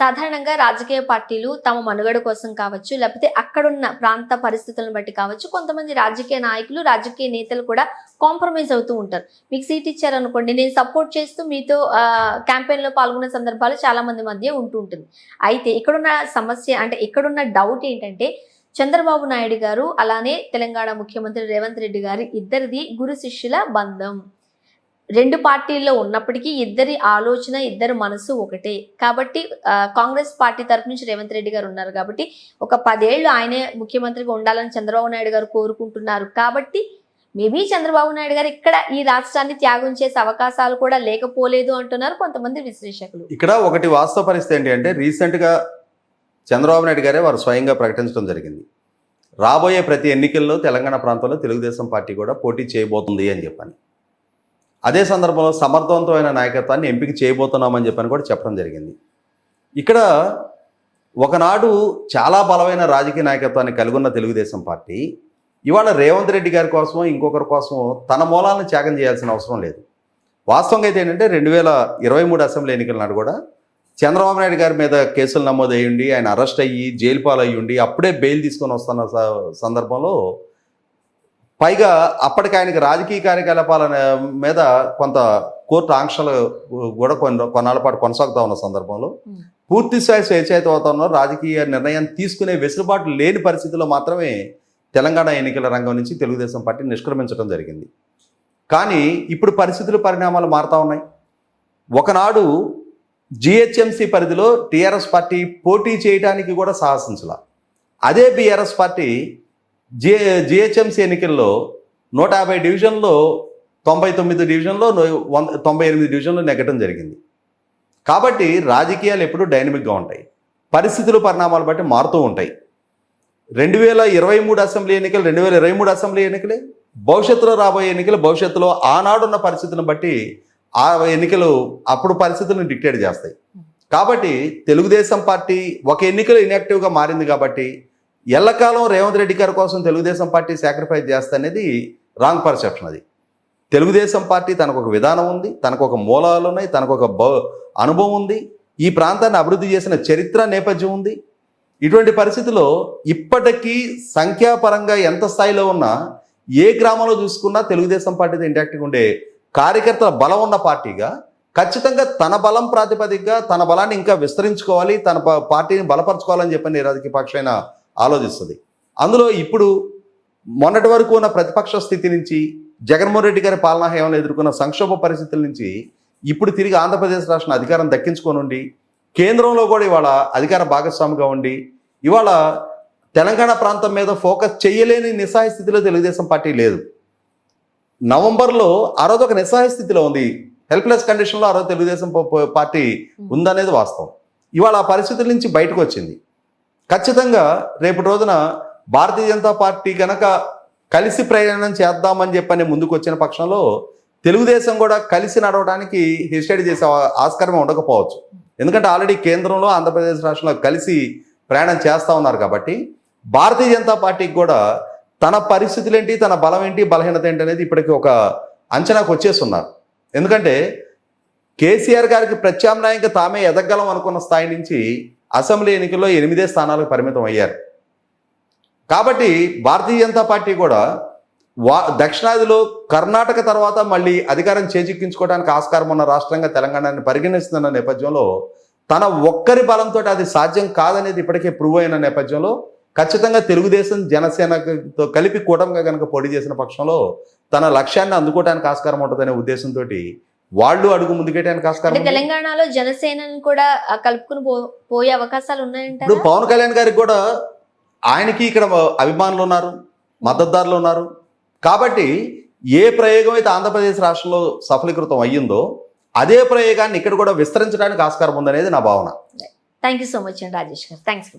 సాధారణంగా రాజకీయ పార్టీలు తమ మనుగడ కోసం కావచ్చు లేకపోతే అక్కడున్న ప్రాంత పరిస్థితులను బట్టి కావచ్చు కొంతమంది రాజకీయ నాయకులు రాజకీయ నేతలు కూడా కాంప్రమైజ్ అవుతూ ఉంటారు. మీకు సీట్ ఇచ్చారనుకోండి నేను సపోర్ట్ చేస్తూ మీతో క్యాంపెయిన్లో పాల్గొన్న సందర్భాలు చాలా మంది మధ్య ఉంటూ ఉంటుంది. అయితే ఇక్కడున్న సమస్య అంటే ఇక్కడున్న డౌట్ ఏంటంటే చంద్రబాబు నాయుడు గారు అలానే తెలంగాణ ముఖ్యమంత్రి రేవంత్ రెడ్డి గారి ఇద్దరిది గురు శిష్యుల బంధం. రెండు పార్టీల్లో ఉన్నప్పటికీ ఇద్దరి ఆలోచన ఇద్దరి మనసు ఒకటే. కాబట్టి కాంగ్రెస్ పార్టీ తరఫు నుంచి రేవంత్ రెడ్డి గారు ఉన్నారు కాబట్టి ఒక పదేళ్ళు ఆయనే ముఖ్యమంత్రిగా ఉండాలని చంద్రబాబు నాయుడు గారు కోరుకుంటున్నారు. కాబట్టి మేబీ చంద్రబాబు నాయుడు గారు ఇక్కడ ఈ రాష్ట్రాన్ని త్యాగం చేసే అవకాశాలు కూడా లేకపోలేదు అంటున్నారు కొంతమంది విశ్లేషకులు. ఇక్కడ ఒకటి వాస్తవ పరిస్థితి ఏంటి అంటే రీసెంట్గా చంద్రబాబు నాయుడు గారే వారు స్వయంగా ప్రకటించడం జరిగింది. రాబోయే ప్రతి ఎన్నికల్లో తెలంగాణ ప్రాంతంలో తెలుగుదేశం పార్టీ కూడా పోటీ చేయబోతుంది అని చెప్పాను. అదే సందర్భంలో సమర్థవంతమైన నాయకత్వాన్ని ఎంపిక చేయబోతున్నామని చెప్పని కూడా చెప్పడం జరిగింది. ఇక్కడ ఒకనాడు చాలా బలమైన రాజకీయ నాయకత్వాన్ని కలిగి ఉన్న తెలుగుదేశం పార్టీ ఇవాళ రేవంత్ రెడ్డి గారి కోసమో ఇంకొకరి కోసమో తన మూలాలను త్యాగం చేయాల్సిన అవసరం లేదు. వాస్తవంగా అయితే ఏంటంటే రెండు వేల ఇరవై మూడు అసెంబ్లీ ఎన్నికల నాడు కూడా చంద్రబాబు నాయుడు గారి మీద కేసులు నమోదు అయ్యుండి ఆయన అరెస్ట్ అయ్యి జైలు పాలు అయ్యుండి అప్పుడే బెయిల్ తీసుకొని వస్తున్న స- సందర్భంలో పైగా అప్పటికి ఆయనకి రాజకీయ కార్యకలాపాల మీద కొంత కోర్టు ఆంక్షలు కూడా కొన్ని కొన్నాళ్ళ పాటు కొనసాగుతా ఉన్న సందర్భంలో. పూర్తి స్థాయి స్వేచ్ఛాయుతవాతంలో రాజకీయ నిర్ణయం తీసుకునే వెసులుబాటు లేని పరిస్థితిలో మాత్రమే తెలంగాణ ఎన్నికల రంగం నుంచి తెలుగుదేశం పార్టీ నిష్క్రమించడం జరిగింది. కానీ ఇప్పుడు పరిస్థితులు పరిణామాలు మారుతా ఉన్నాయి. ఒకనాడు జిహెచ్ఎంసీ పరిధిలో టీఆర్ఎస్ పార్టీ పోటీ చేయడానికి కూడా సాహసించాల. అదే బీఆర్ఎస్ పార్టీ జి జిహెచ్ఎంసీ ఎన్నికల్లో నూట యాభై డివిజన్లో తొంభై తొమ్మిది డివిజన్లో వంద తొంభై ఎనిమిది డివిజన్లో నెగ్గటం జరిగింది. కాబట్టి రాజకీయాలు ఎప్పుడూ డైనమిక్గా ఉంటాయి. పరిస్థితులు పరిణామాలు బట్టి మారుతూ ఉంటాయి. రెండు వేల ఇరవై మూడు అసెంబ్లీ ఎన్నికలు రెండు వేల ఇరవై మూడు అసెంబ్లీ ఎన్నికలే. భవిష్యత్తులో రాబోయే ఎన్నికలు భవిష్యత్తులో ఆనాడున్న పరిస్థితులను బట్టి ఆ ఎన్నికలు అప్పుడు పరిస్థితులను డిక్టేట్ చేస్తాయి. కాబట్టి తెలుగుదేశం పార్టీ ఒక ఎన్నికలు ఇన్యాక్టివ్గా మారింది కాబట్టి ఎల్లకాలం రేవంత్ రెడ్డి గారి కోసం తెలుగుదేశం పార్టీ సాక్రిఫైస్ చేస్తనేది రాంగ్ పర్సెప్షన్ అది. తెలుగుదేశం పార్టీ తనకు ఒక విధానం ఉంది తనకు ఒక మూలాలు ఉన్నాయి తనకు ఒక బ- అనుభవం ఉంది ఈ ప్రాంతాన్ని అభివృద్ధి చేసిన చరిత్ర నేపథ్యం ఉంది. ఇటువంటి పరిస్థితిలో ఇప్పటికీ సంఖ్యాపరంగా ఎంత స్థాయిలో ఉన్నా ఏ గ్రామంలో చూసుకున్నా తెలుగుదేశం పార్టీతో ఇంటాక్ట్గా ఉండే కార్యకర్తల బలం ఉన్న పార్టీగా ఖచ్చితంగా తన బలం ప్రాతిపదికగా తన బలాన్ని ఇంకా విస్తరించుకోవాలి తన పార్టీని బలపరచుకోవాలని చెప్పని రాజకీయ పక్షమైన ఆలోచిస్తుంది. అందులో ఇప్పుడు మొన్నటి వరకు ఉన్న ప్రతిపక్ష స్థితి నుంచి జగన్మోహన్ రెడ్డి గారి పాలనా హయాంలో ఎదుర్కొన్న సంక్షోభ పరిస్థితుల నుంచి ఇప్పుడు తిరిగి ఆంధ్రప్రదేశ్ రాష్ట్రం అధికారం దక్కించుకొని ఉండి కేంద్రంలో కూడా ఇవాళ అధికార భాగస్వామిగా ఉండి ఇవాళ తెలంగాణ ప్రాంతం మీద ఫోకస్ చేయలేని నిస్సహాయ స్థితిలో తెలుగుదేశం పార్టీ లేదు. నవంబర్లో ఆ రోజు ఒక నిస్సహాయ స్థితిలో ఉంది. హెల్ప్లెస్ కండిషన్లో ఆ రోజు తెలుగుదేశం పార్టీ ఉందనేది వాస్తవం. ఇవాళ ఆ పరిస్థితుల నుంచి బయటకు వచ్చింది. ఖచ్చితంగా రేపటి రోజున భారతీయ జనతా పార్టీ గనక కలిసి ప్రయాణం చేద్దామని చెప్పని ముందుకు వచ్చిన పక్షంలో తెలుగుదేశం కూడా కలిసి నడవడానికి హెసిటేట్ చేసే ఆస్కారం ఉండకపోవచ్చు. ఎందుకంటే ఆల్రెడీ కేంద్రంలో ఆంధ్రప్రదేశ్ రాష్ట్రంలో కలిసి ప్రయాణం చేస్తూ ఉన్నారు కాబట్టి భారతీయ జనతా పార్టీకి కూడా తన పరిస్థితులు ఏంటి తన బలం ఏంటి బలహీనత ఏంటి అనేది ఇప్పటికి ఒక అంచనాకు వచ్చేస్తున్నారు. ఎందుకంటే కేసీఆర్ గారికి ప్రత్యామ్నాయంగా తామే ఎదగలం అనుకున్న స్థాయి నుంచి అసెంబ్లీ ఎన్నికల్లో ఎనిమిదే స్థానాలకు పరిమితం అయ్యారు. కాబట్టి భారతీయ జనతా పార్టీ కూడా వా దక్షిణాదిలో కర్ణాటక తర్వాత మళ్ళీ అధికారం చేజిక్కించుకోవడానికి ఆస్కారం ఉన్న రాష్ట్రంగా తెలంగాణని పరిగణిస్తున్న నేపథ్యంలో తన ఒక్కరి బలంతో అది సాధ్యం కాదనేది ఇప్పటికే ప్రూవ్ అయిన నేపథ్యంలో ఖచ్చితంగా తెలుగుదేశం జనసేనతో కలిపి కూటమిగా కనుక పోటీ చేసిన పక్షంలో తన లక్ష్యాన్ని అందుకోవడానికి ఆస్కారం ఉంటుందనే ఉద్దేశంతో వాళ్ళు అడుగు ముందుకేయడానికి ఆస్కారం. తెలంగాణలో జనసేనను కూడా కలుపుకుని పోయే అవకాశాలు ఇప్పుడు ఉన్నాయంటారా పవన్ కళ్యాణ్ గారికి కూడా ఆయనకి ఇక్కడ అభిమానులు ఉన్నారు మద్దతుదారులు ఉన్నారు. కాబట్టి ఏ ప్రయోగం అయితే ఆంధ్రప్రదేశ్ రాష్ట్రంలో సఫలీకృతం అయ్యిందో అదే ప్రయోగాన్ని ఇక్కడ కూడా విస్తరించడానికి ఆస్కారం ఉందనేది నా భావన. థ్యాంక్ యూ సో మచ్ అండి రాజేష్ గారు. థ్యాంక్స్